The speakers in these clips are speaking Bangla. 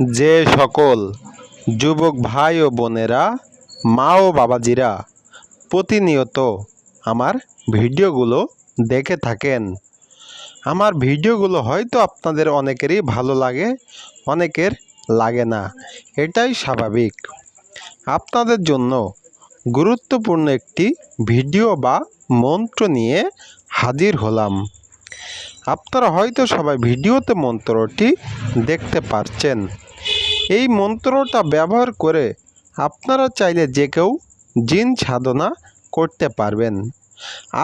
যে সকল যুবক ভাই ও বোনেরা, মা ও বাবাজিরা প্রতিনিয়ত আমার ভিডিওগুলো দেখে থাকেন। আমার ভিডিওগুলো হয়তো আপনাদের অনেকেরই ভালো লাগে, অনেকের লাগে না। এটাই স্বাভাবিক। আপনাদের জন্য গুরুত্বপূর্ণ একটি ভিডিও বা মন্ত্র নিয়ে হাজির হলাম। আপনারা হয়তো সবাই ভিডিওতে মন্ত্রটি দেখতে পারছেন। এই মন্ত্রটা ব্যবহার করে আপনারা চাইলে যে কেউ জিন সাধনা করতে পারবেন।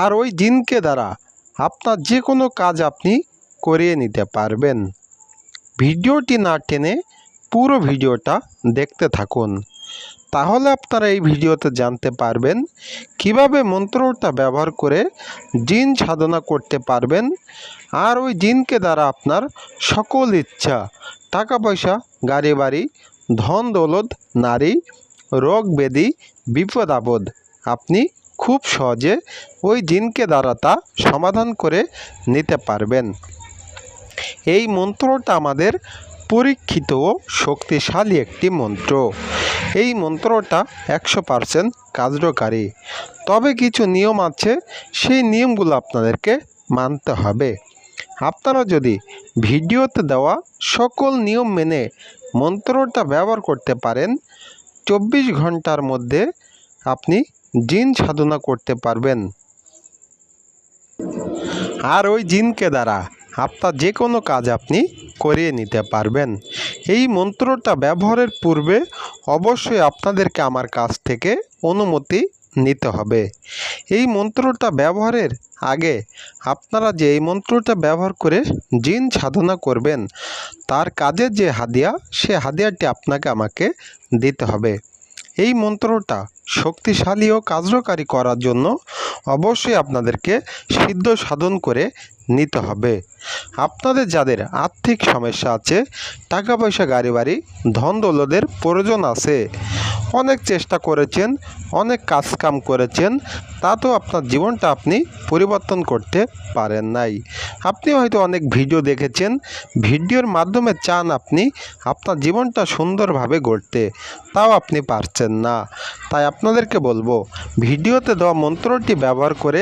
আর ওই জিনকে দ্বারা আপনার যে কোনো কাজ আপনি করিয়ে নিতে পারবেন। ভিডিওটি না টেনে পুরো ভিডিওটা দেখতে থাকুন। তাহলে আপনারা এই ভিডিওতে জানতে পারবেন কীভাবে মন্ত্রটা ব্যবহার করে জিন সাধনা করতে পারবেন আর ওই জিনকে দ্বারা আপনার সকল ইচ্ছা টাকা পয়সা গাড়ি বাড়ি ধন দৌলত, নারী, রোগ ব্যাধি, বিপদ আপদ আপনি খুব সহজে ওই জিনকে দ্বারা তা সমাধান করে নিতে পারবেন। এই মন্ত্রটা আমাদের পরীক্ষিত ও শক্তিশালী একটি মন্ত্র। এই মন্ত্রটা একশো পারসেন্ট কার্যকারী। তবে কিছু নিয়ম আছে, সেই নিয়মগুলো আপনাদেরকে মানতে হবে। আপনারা যদি ভিডিওতে দেওয়া সকল নিয়ম মেনে মন্ত্রটা ব্যবহার করতে পারেন, চব্বিশ ঘণ্টার মধ্যে আপনি জিন সাধনা করতে পারবেন। আর ওই জিনকে দ্বারা আপনার যে কোনো কাজ আপনি করিয়ে নিতে পারবেন। এই মন্ত্রটা ব্যবহারের পূর্বে অবশ্যই আপনাদেরকে আমার কাছ থেকে অনুমতি নিতে হবে। এই মন্ত্রটা ব্যবহারের আগে আপনারা যে এই মন্ত্রটা ব্যবহার করে জিন সাধনা করবেন, তার কাজের যে হাদিয়া, সে হাদিয়াটি আপনাকে আমাকে দিতে হবে। এই মন্ত্রটা শক্তিশালী ও কার্যকারী করার জন্য অবশ্যই আপনাদেরকে সিদ্ধ সাধন করে নিতে হবে। আপনাদের যাদের আর্থিক সমস্যা আছে টাকা পয়সা গাড়ি বাড়ি ধন দৌলদের প্রয়োজন আছে, অনেক চেষ্টা করেছেন, অনেক কাজকাম করেছেন তাতেও আপনার জীবনটা আপনি পরিবর্তন করতে পারেন নাই। আপনি হয়তো অনেক ভিডিও দেখেছেন, ভিডিওর মাধ্যমে চান আপনি আপনার জীবনটা সুন্দরভাবে গড়তে। তাও আপনি পারছেন না। তাই আপনাদেরকে বলব, ভিডিওতে দেওয়া মন্ত্রটি ব্যবহার করে,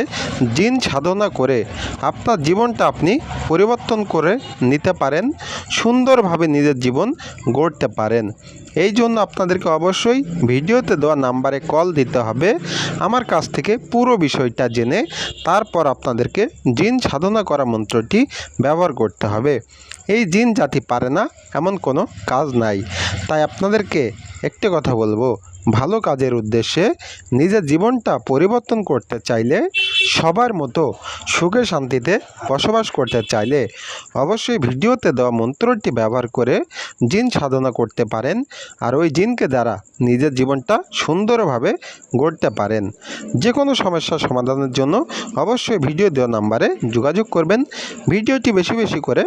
জিন সাধনা করে আপনার জীবনটা আপনি পরিবর্তন করে নিতে পারেন, সুন্দরভাবে নিজের জীবন গড়তে পারেন। এই জন্য আপনাদেরকে অবশ্যই ভিডিওতে দেওয়া নাম্বারে কল দিতে হবে। আমার কাছ থেকে পুরো বিষয়টা জেনে তারপর আপনাদেরকে জিন সাধনা করা মন্ত্রটি ব্যবহার করতে হবে। এই জিন জাতি পারে না, এমন কোনো কাজ নাই। তাই আপনাদেরকে একটি কথা বলব, ভালো কাজের উদ্দেশ্যে নিজের জীবনটা পরিবর্তন করতে চাইলে, সবার মতো সুখে শান্তিতে বসবাস করতে চাইলে অবশ্যই ভিডিওতে দেওয়া মন্ত্রটি ব্যবহার করে জিন সাধনা করতে পারেন আর ওই জিনকে দ্বারা নিজের জীবনটা সুন্দরভাবে গড়তে পারেন। যে কোনো সমস্যার সমাধানের জন্য অবশ্যই ভিডিও দেওয়া নাম্বারে যোগাযোগ করবেন। ভিডিওটি বেশি বেশি করে